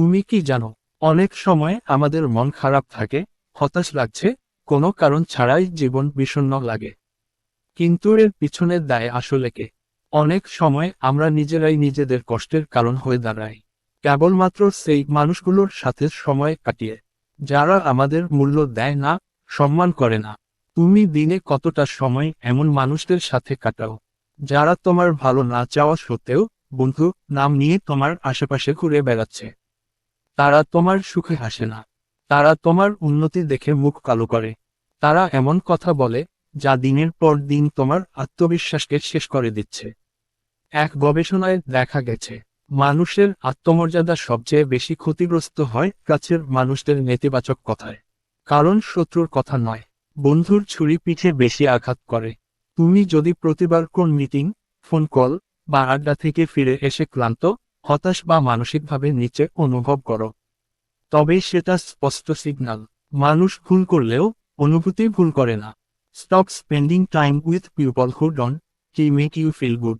তুমি কি জানো, অনেক সময় আমাদের মন খারাপ থাকে, হতাশ লাগছে, কোনো কারণ ছাড়াই জীবন বিষণ্ণ লাগে। কিন্তু এর পিছনে দায় আসলে কে? অনেক সময় আমরা নিজেরাই নিজেদের কষ্টের কারণ হয়ে দাঁড়াই। কেবলমাত্র সেই মানুষগুলোর সাথে সময় কাটিয়ে, যারা আমাদের মূল্য দেয় না, সম্মান করে না। তুমি দিনে কতটা সময় এমন মানুষদের সাথে কাটাও, যারা তোমার ভালো না চাওয়া সত্ত্বেও বন্ধু নাম নিয়ে তোমার আশেপাশে ঘুরে বেড়াচ্ছে। তারা তোমার সুখে হাসে না। তারা তোমার উন্নতি দেখে মুখ কালো করে। তারা এমন কথা বলে, যা দিনের পর দিন তোমার আত্মবিশ্বাসকে শেষ করে দিচ্ছে। এক গবেষণায় দেখা গেছে, মানুষের আত্মমর্যাদা সবচেয়ে বেশি ক্ষতিগ্রস্ত হয় কাছের মানুষদের নেতিবাচক কথায়। কারণ শত্রুর কথা নয়, বন্ধুর ছুরি পিঠে বেশি আঘাত করে। তুমি যদি প্রতিবার কোন মিটিং, ফোন কল বা আড্ডা থেকে ফিরে এসে ক্লান্ত হতাশ বা মানসিকভাবে নিচে অনুভব করো। তবে সেটা স্পষ্ট সিগন্যাল মানুষ ভুল করলেও অনুভূতি ভুল করে না। Stop spending time with people who don't কি মেক ইউ ফিল গুড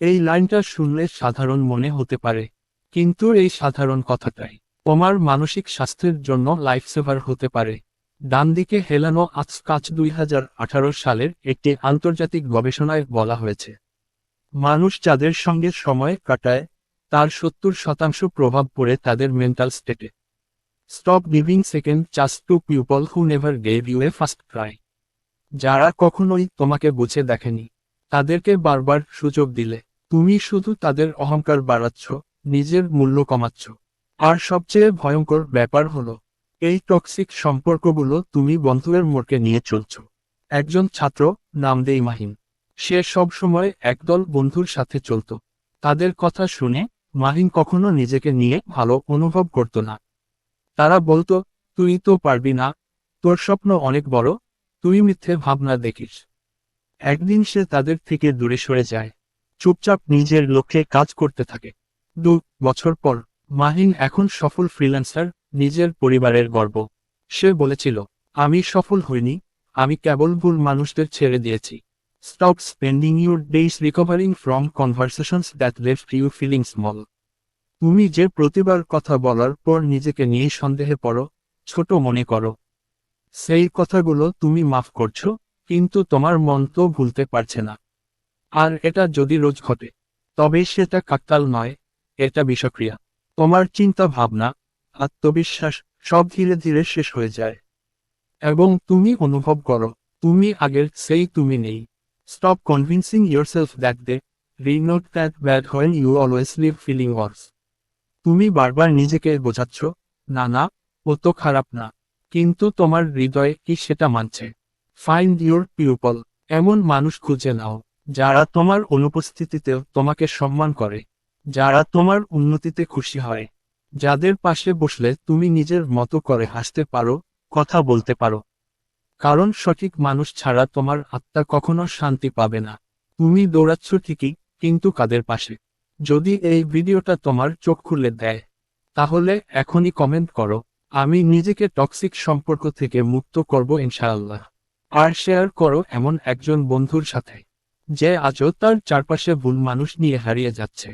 এই লাইনটা শুনলে সাধারণ মনে হতে পারে। কিন্তু এই সাধারণ কথাটাই। তোমার মানসিক স্বাস্থ্যের জন্য লাইফ সেভার হতে পারে। ডান দিকে হেলানো আজ কাজ দুই হাজার আঠারো সালের একটি আন্তর্জাতিক গবেষণায় বলা হয়েছে। মানুষ যাদের সঙ্গে সময় কাটায় তার সত্তর শতাংশ প্রভাব পড়ে তাদের মেন্টাল স্টেটে stop giving second chance to people who never gave you a first try যারা কখনোই তোমাকে বুঝে দেখেনি, তাদেরকে বারবার সুযোগ দিলে। তুমি শুধু তাদের অহংকার বাড়াচ্ছ, নিজের মূল্য কমাচ্ছ। আর সবচেয়ে ভয়ঙ্কর ব্যাপার হলো, এই টক্সিক সম্পর্কগুলো তুমি বন্ধুদের মোড়কে নিয়ে চলছ। একজন ছাত্র, নাম দেই মাহিন সে সব সময় একদল বন্ধুর সাথে চলত। তাদের কথা শুনে মাহিন কখনো নিজেকে নিয়ে ভালো অনুভব করত না। তারা বলতো, তুই তো পারবি না, তোর স্বপ্ন অনেক বড়, তুই মিথ্যে ভাবনা দেখিস। একদিন সে তাদের থেকে দূরে সরে যায়। চুপচাপ নিজের লক্ষ্যে কাজ করতে থাকে। দু বছর পর, মাহিন এখন সফল ফ্রিল্যান্সার নিজের পরিবারের গর্ব। সে বলেছিল, আমি সফল হইনি, আমি কেবল ভুল মানুষদের ছেড়ে দিয়েছি। Stop spending your days recovering from conversations that left you feeling small তুমি যে প্রতিবার কথা বলার পর নিজেকে নিয়ে সন্দেহে পড়ো, ছোট মনে করো। সেই কথাগুলো তুমি মাফ করছ, কিন্তু তোমার মন তো ভুলতে পারছে না। আর এটা যদি রোজ ঘটে, তবে সেটা কাকতাল নয়, এটা বিষক্রিয়া। তোমার চিন্তা ভাবনা, আত্মবিশ্বাস সব ধীরে ধীরে শেষ হয়ে যায়। এবং তুমি অনুভব করো, তুমি আগের সেই তুমি নেই। Stop convincing yourself that they're not that bad when you always leave feeling worse তুমি বারবার নিজেকে বোঝাচ্ছ, না না, ও তো খারাপ না। কিন্তু তোমার হৃদয়ে কি সেটা মানছে? ফাইন্ড ইউর পিউপল এমন মানুষ খুঁজে নাও, যারা তোমার অনুপস্থিতিতেও তোমাকে সম্মান করে, যারা তোমার উন্নতিতে খুশি হয়। যাদের পাশে বসলে তুমি নিজের মতো করে হাসতে পারো, কথা বলতে পারো। কারণ সঠিক মানুষ ছাড়া তোমার আত্মা কখনো শান্তি পাবে না। তুমি দৌড়াচ্ছ ঠিকই, কিন্তু কাদের পাশে? যদি এই ভিডিওটা তোমার চোখ খুলে দেয়, তাহলে এখনই কমেন্ট করো। আমি নিজেকে টক্সিক সম্পর্ক থেকে মুক্ত করব ইনশাআল্লাহ। আর শেয়ার করো এমন একজন বন্ধুর সাথে, যে আজও তার চারপাশে ভুল মানুষ নিয়ে হারিয়ে যাচ্ছে।